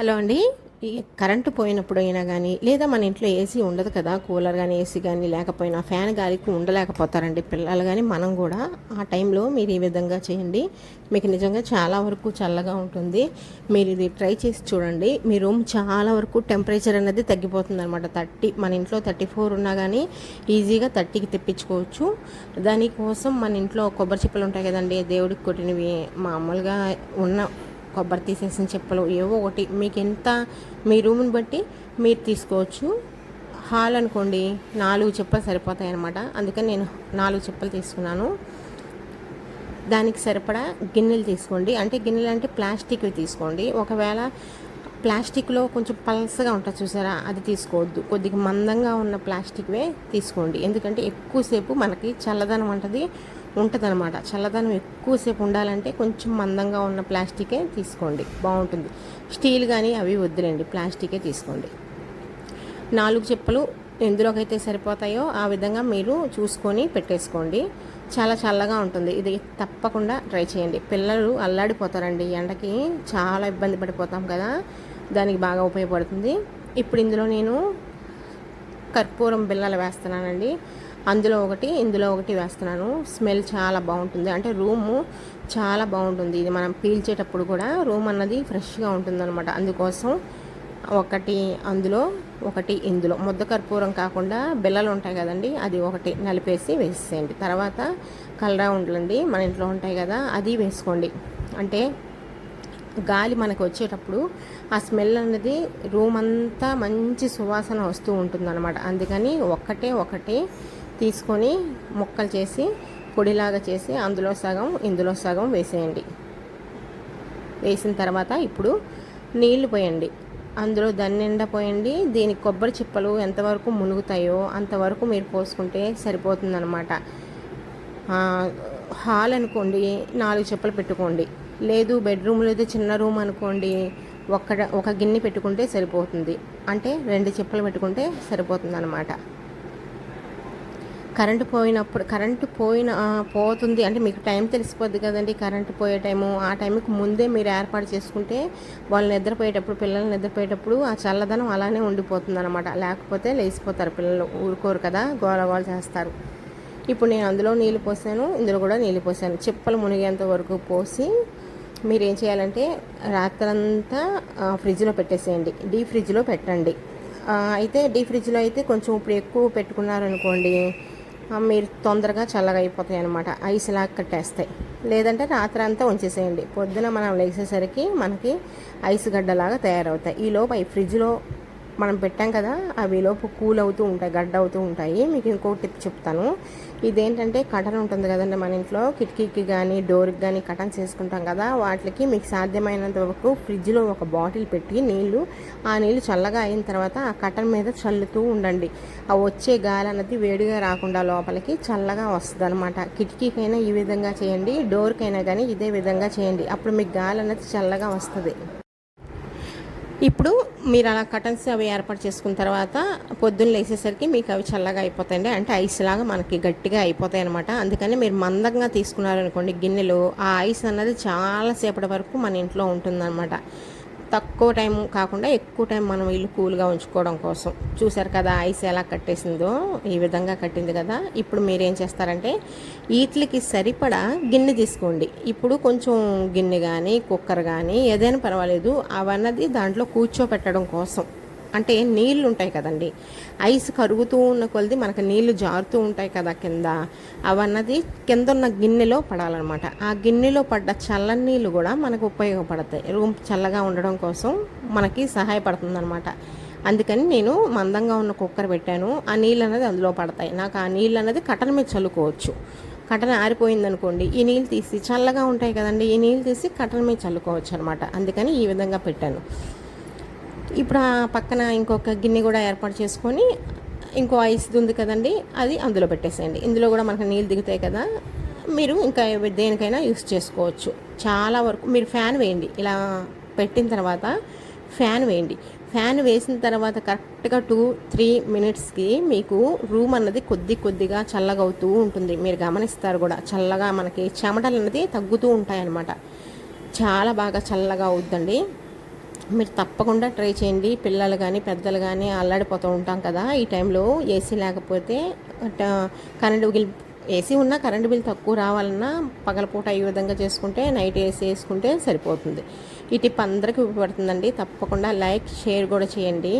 Hello అండి. ఈ current పోయినప్పుడు అయినా కానీ లేదా మన ఇంట్లో ఏసీ ఉండదు కదా కూలర్ కానీ ఏసీ కానీ లేకపోయినా ఫ్యాన్ గాలికి ఉండలేకపోతారండి పిల్లలు కానీ మనం కూడా ఆ టైంలో మీరు ఈ విధంగా చేయండి. మీకు నిజంగా చాలా వరకు చల్లగా ఉంటుంది. మీరు ఇది ట్రై చేసి చూడండి. మీ రూమ్ చాలా వరకు టెంపరేచర్ అనేది తగ్గిపోతుంది అనమాట థర్టీ మన ఇంట్లో థర్టీ ఫోర్ ఉన్నా కానీ ఈజీగా థర్టీకి తెప్పించుకోవచ్చు. దానికోసం మన ఇంట్లో కొబ్బరి చిప్పలు ఉంటాయి కదండి దేవుడికి కొట్టినవి. మామూలుగా ఉన్న కొబ్బరి తీసేసిన చెప్పులు ఏవో ఒకటి. మీకు ఎంత మీ రూమ్ని బట్టి మీరు తీసుకోవచ్చు. హాల్ అనుకోండి నాలుగు చెప్పులు సరిపోతాయి అనమాట అందుకని నేను నాలుగు చెప్పులు తీసుకున్నాను. దానికి సరిపడా గిన్నెలు తీసుకోండి. అంటే గిన్నెలు అంటే ప్లాస్టిక్వి తీసుకోండి. ఒకవేళ ప్లాస్టిక్లో కొంచెం పల్సగా ఉంటుంది చూసారా? అది తీసుకోవద్దు. కొద్దిగా మందంగా ఉన్న ప్లాస్టిక్వే తీసుకోండి. ఎందుకంటే ఎక్కువసేపు మనకి చల్లదనం ఉంటుంది ఉంటుందన్నమాట. చల్లదనం ఎక్కువసేపు ఉండాలంటే కొంచెం మందంగా ఉన్న ప్లాస్టికే తీసుకోండి. బాగుంటుంది. స్టీల్ కానీ అవి వద్దులేండి ప్లాస్టికే తీసుకోండి. నాలుగు చెప్పులు ఎందులోకైతే సరిపోతాయో ఆ విధంగా మీరు చూసుకొని పెట్టేసుకోండి. చాలా చల్లగా ఉంటుంది. ఇది తప్పకుండా ట్రై చేయండి. పిల్లలు అల్లాడిపోతారండి. ఎండకి చాలా ఇబ్బంది పడిపోతాం కదా. దానికి బాగా ఉపయోగపడుతుంది. ఇప్పుడు ఇందులో నేను కర్పూరం బిల్లలు వేస్తున్నానండి. అందులో ఒకటి ఇందులో ఒకటి వేస్తున్నాను. స్మెల్ చాలా బాగుంటుంది. అంటే రూము చాలా బాగుంటుంది. ఇది మనం పీల్చేటప్పుడు కూడా రూమ్ అన్నది ఫ్రెష్గా ఉంటుంది అనమాట అందుకోసం ఒకటి అందులో ఒకటి ఇందులో. ముద్ద కర్పూరం కాకుండా బిల్లలు ఉంటాయి కదండి అది ఒకటి నలిపేసి వేసేయండి. తర్వాత కలరా ఉండలండి మన ఇంట్లో ఉంటాయి కదా అది వేసుకోండి. అంటే గాలి మనకు వచ్చేటప్పుడు ఆ స్మెల్ అనేది రూమ్ అంతా మంచి సువాసన వస్తూ ఉంటుందన్నమాట. అందుకని ఒక్కటే ఒకటే తీసుకొని ముక్కలు చేసి పొడిలాగా చేసి అందులో సగం ఇందులో సగం వేసేయండి. వేసిన తర్వాత ఇప్పుడు నీళ్ళు పోయండి. అందులో దన్నెండ పోయండి. దీనికి కొబ్బరి చిప్పలు ఎంతవరకు మునుగుతాయో అంతవరకు మీరు పోసుకుంటే సరిపోతుందన్నమాట. హాల్ అనుకోండి నాలుగు చెప్పులు పెట్టుకోండి. లేదు బెడ్రూమ్లో అయితే చిన్న రూమ్ అనుకోండి ఒక్క ఒక గిన్నె పెట్టుకుంటే సరిపోతుంది. అంటే రెండు చెప్పులు పెట్టుకుంటే సరిపోతుంది అన్నమాట కరెంటు పోయినప్పుడు కరెంటు పోయిన పోతుంది. అంటే మీకు టైం తెలిసిపోద్ది కదండి కరెంటు పోయే టైము. ఆ టైంకి ముందే మీరు ఏర్పాటు చేసుకుంటే వాళ్ళు నిద్రపోయేటప్పుడు పిల్లలు నిద్రపోయేటప్పుడు ఆ చల్లదనం అలానే ఉండిపోతుంది అనమాట లేకపోతే లేచిపోతారు పిల్లలు ఊరుకోరు కదా గోల గోల చేస్తారు. ఇప్పుడు నేను అందులో నీళ్ళు పోసాను ఇందులో కూడా నీళ్ళు పోసాను. చిప్పలు మునిగేంత వరకు పోసి మీరు ఏం చేయాలంటే రాత్రంతా ఫ్రిడ్జ్లో పెట్టేసేయండి. డీ ఫ్రిడ్జ్లో పెట్టండి. అయితే డీ ఫ్రిడ్జ్లో అయితే కొంచెం ఇప్పుడు ఎక్కువ పెట్టుకున్నారనుకోండి మీరు తొందరగా చల్లగా అయిపోతాయి అనమాట ఐస్ లాగా కట్టేస్తాయి లేదంటే రాత్రి అంతా ఉంచేసేయండి. పొద్దున మనం లేచేసరికి మనకి ఐస్ గడ్డలాగా తయారవుతాయి. ఈ ఫ్రిడ్జ్లో మనం పెట్టాం కదా అవి లోపు కూల్ అవుతూ ఉంటాయి గడ్డ అవుతూ ఉంటాయి. మీకు ఇంకో టిప్ చెప్తాను. ఇదేంటంటే కటన్ ఉంటుంది కదండి మన ఇంట్లో. కిటికీకి కానీ డోర్కి కానీ కటన్ చేసుకుంటాం కదా వాటికి మీకు సాధ్యమైనంత వరకు ఫ్రిడ్జ్లో ఒక బాటిల్ పెట్టి నీళ్ళు ఆ నీళ్ళు చల్లగా అయిన తర్వాత ఆ కటన్ మీద చల్లుతూ ఉండండి. ఆ వచ్చే గాలి అన్నది వేడిగా రాకుండా లోపలికి చల్లగా వస్తుంది అనమాట కిటికీకైనా ఈ విధంగా చేయండి డోర్కైనా కానీ ఇదే విధంగా చేయండి. అప్పుడు మీకు గాలి అన్నది చల్లగా వస్తుంది. ఇప్పుడు మీరు అలా కటన్స్ అవి ఏర్పాటు చేసుకున్న తర్వాత పొద్దున్న లేసేసరికి మీకు అవి చల్లగా అయిపోతాయండి. అంటే ఐస్ లాగా మనకి గట్టిగా అయిపోతాయి అనమాట అందుకని మీరు మందంగా తీసుకున్నారనుకోండి గిన్నెలు ఆ ఐస్ అన్నది చాలాసేపటి వరకు మన ఇంట్లో ఉంటుందన్నమాట. తక్కువ టైం కాకుండా ఎక్కువ టైం మనం ఇల్లు కూల్గా ఉంచుకోవడం కోసం. చూసారు కదా ఐస్ ఎలా కట్టేసిందో? ఈ విధంగా కట్టింది కదా. ఇప్పుడు మీరు ఏం చేస్తారంటే వీటికి సరిపడా గిన్నె తీసుకోండి. ఇప్పుడు కొంచెం గిన్నె కానీ కుక్కర్ కానీ ఏదైనా పర్వాలేదు. అవన్నది దాంట్లో కూర్చోపెట్టడం కోసం. అంటే నీళ్ళు ఉంటాయి కదండి. ఐస్ కరుగుతూ ఉన్న కొలది మనకు నీళ్ళు జారుతూ ఉంటాయి కదా కింద. అవన్నది కింద ఉన్న గిన్నెలో పడాలన్నమాట. ఆ గిన్నెలో పడ్డ చల్లని నీళ్ళు కూడా మనకు ఉపయోగపడతాయి. రూమ్ చల్లగా ఉండడం కోసం మనకి సహాయపడుతుందన్నమాట. అందుకని నేను మందంగా ఉన్న కుక్కర్ పెట్టాను. ఆ నీళ్ళు అనేది అందులో పడతాయి. నాకు ఆ నీళ్ళు అనేది కట్టన మీద చల్లుకోవచ్చు. కటన్ ఆరిపోయింది అనుకోండి ఈ నీళ్ళు తీసి చల్లగా ఉంటాయి కదండి ఈ నీళ్ళు తీసి కటన్ మీద చల్లుకోవచ్చు అనమాట అందుకని ఈ విధంగా పెట్టాను. ఇప్పుడు ఆ పక్కన ఇంకొక గిన్నె కూడా ఏర్పాటు చేసుకొని ఇంకో ఐస్ ఉంది కదండి అది అందులో పెట్టేసేయండి. ఇందులో కూడా మనకు నీళ్ళు దిగుతాయి కదా మీరు ఇంకా దేనికైనా యూస్ చేసుకోవచ్చు. చాలా వరకు మీరు ఫ్యాన్ వేయండి. ఇలా పెట్టిన తర్వాత ఫ్యాన్ వేయండి. ఫ్యాన్ వేసిన తర్వాత కరెక్ట్గా టూ త్రీ మినిట్స్కి మీకు రూమ్ అన్నది కొద్ది కొద్దిగా చల్లగా అవుతూ ఉంటుంది. మీరు గమనిస్తారు కూడా చల్లగా మనకి చెమటలు అన్నది తగ్గుతూ ఉంటాయి అన్నమాట చాలా బాగా చల్లగా అవుద్దండి. మీరు తప్పకుండా ట్రై చేయండి. పిల్లలు కానీ పెద్దలు కానీ అల్లాడిపోతూ ఉంటాం కదా. ఈ టైంలో ఏసీ లేకపోతే కరెంటు బిల్ ఏసీ ఉన్నా కరెంటు బిల్ తక్కువ రావాలన్నా పగలపూట ఈ విధంగా చేసుకుంటే నైట్ ఏసీ వేసుకుంటే సరిపోతుంది. ఈ టిప్ అందరికీ ఉపయోగపడుతుందండి. తప్పకుండా లైక్ షేర్ కూడా చేయండి.